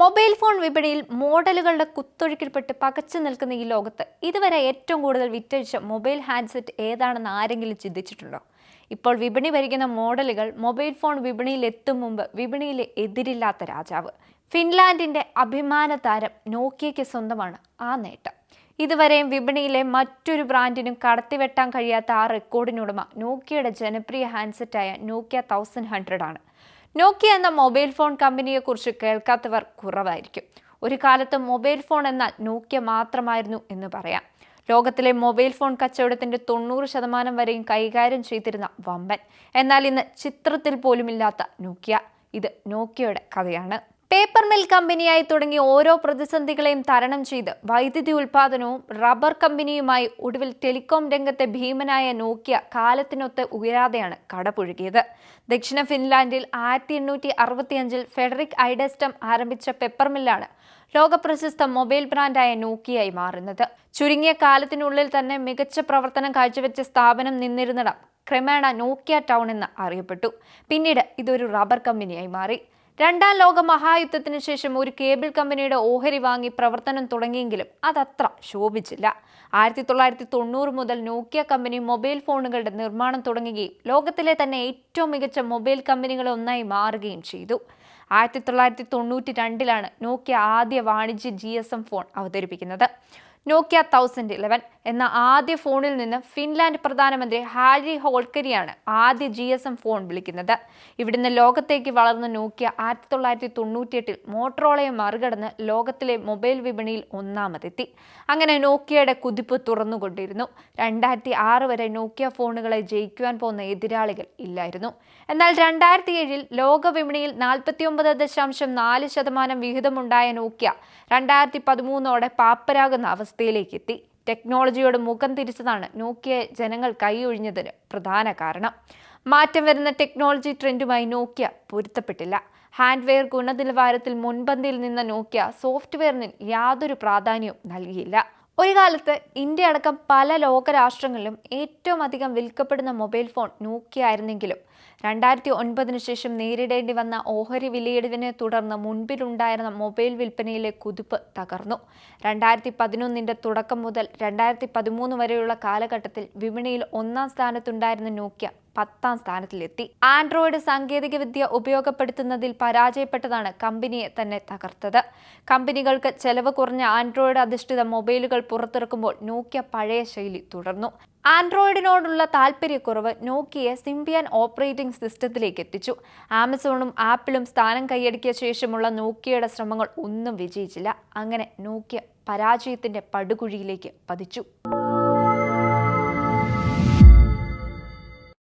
Mobile phone വിപണിയിൽ മോഡലുകളുടെ കുത്തൊഴുക്കിൽപ്പെട്ട് പകച്ചു നിൽക്കുന്ന ഈ ലോകത്ത് ഇതുവരെ ഏറ്റവും കൂടുതൽ വിറ്റഴിച്ച മൊബൈൽ ഹാൻഡ്സെറ്റ് ഏതാണെന്ന് ആരെങ്കിലും ചിന്തിച്ചിട്ടുണ്ടോ? ഇപ്പോൾ വിപണി ഭരിക്കുന്ന മോഡലുകൾ മൊബൈൽ ഫോൺ വിപണിയിൽ എത്തും മുമ്പ് വിപണിയിലെ എതിരില്ലാത്ത രാജാവ്. ഫിൻലാൻഡിന്റെ അഭിമാന താരം നോക്കിയയ്ക്ക് സ്വന്തമാണ് ആ നേട്ടം. ഇതുവരെയും വിപണിയിലെ മറ്റൊരു ബ്രാൻഡിനും കടത്തിവെട്ടാൻ കഴിയാത്ത ആ റെക്കോർഡിനുടമ നോക്കിയയുടെ ജനപ്രിയ ഹാൻഡ്സെറ്റായ നോക്കിയ തൗസൻഡ് ഹൺഡ്രഡ് ആണ് നോക്കിയ എന്ന മൊബൈൽ ഫോൺ കമ്പനിയെക്കുറിച്ച് കേൾക്കാത്തവർ കുറവായിരിക്കും. ഒരു കാലത്ത് മൊബൈൽ ഫോൺ എന്നാൽ നോക്കിയ മാത്രമായിരുന്നു എന്ന് പറയാം. ലോകത്തിലെ മൊബൈൽ ഫോൺ കച്ചവടത്തിന്റെ തൊണ്ണൂറ് ശതമാനം വരെയും കൈകാര്യം ചെയ്തിരുന്ന വമ്പൻ. എന്നാൽ ഇന്ന് ചിത്രത്തിൽ പോലുമില്ലാത്ത നോക്കിയ. ഇത് നോക്കിയയുടെ കഥയാണ്. പേപ്പർ മിൽ കമ്പനിയായി തുടങ്ങി ഓരോ പ്രതിസന്ധികളെയും തരണം ചെയ്ത് വൈദ്യുതി ഉൽപാദനവും റബ്ബർ കമ്പനിയുമായി ഒടുവിൽ ടെലികോം രംഗത്തെ ഭീമനായ നോക്കിയ കാലത്തിനൊത്ത് ഉയരാതെയാണ് കടപുഴുകിയത്. ദക്ഷിണ ഫിൻലാൻഡിൽ ആയിരത്തി എണ്ണൂറ്റി അറുപത്തിയഞ്ചിൽ ഫെഡറിക് ഐഡസ്റ്റം ആരംഭിച്ച പെപ്പർ മില്ലാണ് ലോകപ്രശസ്ത മൊബൈൽ ബ്രാൻഡായ നോക്കിയായി മാറുന്നത്. ചുരുങ്ങിയ കാലത്തിനുള്ളിൽ തന്നെ മികച്ച പ്രവർത്തനം കാഴ്ചവെച്ച സ്ഥാപനം നിന്നിരുന്നിടം ക്രമേണ നോക്കിയ ടൗൺ എന്ന് അറിയപ്പെട്ടു. പിന്നീട് ഇതൊരു റബ്ബർ കമ്പനിയായി മാറി. രണ്ടാം ലോക മഹായുദ്ധത്തിന് ശേഷം ഒരു കേബിൾ കമ്പനിയുടെ ഓഹരി വാങ്ങി പ്രവർത്തനം തുടങ്ങിയെങ്കിലും അതത്ര ശോഭിച്ചില്ല. ആയിരത്തി തൊള്ളായിരത്തി തൊണ്ണൂറ് മുതൽ നോക്കിയ കമ്പനി മൊബൈൽ ഫോണുകളുടെ നിർമ്മാണം തുടങ്ങുകയും ലോകത്തിലെ തന്നെ ഏറ്റവും മികച്ച മൊബൈൽ കമ്പനികളൊന്നായി മാറുകയും ചെയ്തു. ആയിരത്തി തൊള്ളായിരത്തി തൊണ്ണൂറ്റി രണ്ടിലാണ് നോക്കിയ ആദ്യ വാണിജ്യ ജി എസ് എം ഫോൺ അവതരിപ്പിക്കുന്നത്. നോക്കിയ തൗസൻഡ് ഇലവൻ എന്ന ആദ്യ ഫോണിൽ നിന്ന് ഫിൻലാൻഡ് പ്രധാനമന്ത്രി ഹാരി ഹോൾക്കരിയാണ് ആദ്യ ജി എസ് എം ഫോൺ വിളിക്കുന്നത്. ഇവിടുന്ന് ലോകത്തേക്ക് വളർന്ന നോക്കിയ ആയിരത്തി തൊള്ളായിരത്തി തൊണ്ണൂറ്റിയെട്ടിൽ മോട്ടറോളയെ മറികടന്ന് ലോകത്തിലെ മൊബൈൽ വിപണിയിൽ ഒന്നാമതെത്തി. അങ്ങനെ നോക്കിയയുടെ കുതിപ്പ് തുറന്നുകൊണ്ടിരുന്നു. രണ്ടായിരത്തി ആറ് വരെ നോക്കിയ ഫോണുകളെ ജയിക്കുവാൻ പോകുന്ന എതിരാളികൾ ഇല്ലായിരുന്നു. എന്നാൽ രണ്ടായിരത്തി ഏഴിൽ ലോക വിപണിയിൽ നാൽപ്പത്തിയൊമ്പത് ദശാംശം നാല് ശതമാനം വിഹിതമുണ്ടായ നോക്കിയ രണ്ടായിരത്തി പതിമൂന്നോടെ പാപ്പരാകുന്ന അവസ്ഥയിലേക്ക് എത്തി ടെക്നോളജിയോട് മുഖം തിരിച്ചതാണ് നോക്കിയ ജനങ്ങൾ കൈയൊഴിഞ്ഞതിന് പ്രധാന കാരണം. മാറ്റം വരുന്ന ടെക്നോളജി ട്രെൻഡുമായി നോക്കിയ പൊരുത്തപ്പെട്ടില്ല. ഹാൻഡ്വെയർ ഗുണനിലവാരത്തിൽ മുൻപന്തിയിൽ നിന്ന നോക്കിയ സോഫ്റ്റ്വെയറിന് യാതൊരു പ്രാധാന്യവും നൽകിയില്ല. ഒരു കാലത്ത് ഇന്ത്യ അടക്കം പല ലോകരാഷ്ട്രങ്ങളിലും ഏറ്റവും അധികം വിൽക്കപ്പെടുന്ന മൊബൈൽ ഫോൺ നോക്കിയ ആയിരുന്നെങ്കിലും രണ്ടായിരത്തി ഒൻപതിനു ശേഷം നേരിടേണ്ടി വന്ന ഓഹരി വിലയിടിവിനെ തുടർന്ന് മുൻപിലുണ്ടായിരുന്ന മൊബൈൽ വിൽപ്പനയിലെ കുതിപ്പ് തകർന്നു. രണ്ടായിരത്തി പതിനൊന്നിന്റെ തുടക്കം മുതൽ രണ്ടായിരത്തി പതിമൂന്ന് വരെയുള്ള കാലഘട്ടത്തിൽ വിപണിയിൽ ഒന്നാം സ്ഥാനത്തുണ്ടായിരുന്ന നോക്കിയ പത്താം സ്ഥാനത്തിലെത്തി. ആൻഡ്രോയിഡ് സാങ്കേതികവിദ്യ ഉപയോഗപ്പെടുത്തുന്നതിൽ പരാജയപ്പെട്ടതാണ് കമ്പനിയെ തന്നെ തകർത്തത്. കമ്പനികൾക്ക് ചെലവ് കുറഞ്ഞ ആൻഡ്രോയിഡ് അധിഷ്ഠിത മൊബൈലുകൾ പുറത്തിറക്കുമ്പോൾ നോക്കിയ പഴയ ശൈലി തുടർന്നു. ആൻഡ്രോയിഡിനോടുള്ള താല്പര്യക്കുറവ് നോക്കിയെ സിംബിയൻ ഓപ്പറേറ്റിംഗ് സിസ്റ്റത്തിലേക്ക് എത്തിച്ചു. ആമസോണും ആപ്പിളും സ്ഥാനം കൈയടക്കിയ ശേഷമുള്ള നോക്കിയയുടെ ശ്രമങ്ങൾ ഒന്നും വിജയിച്ചില്ല. അങ്ങനെ നോക്കിയ പരാജയത്തിന്റെ പടുകുഴിയിലേക്ക് പതിച്ചു.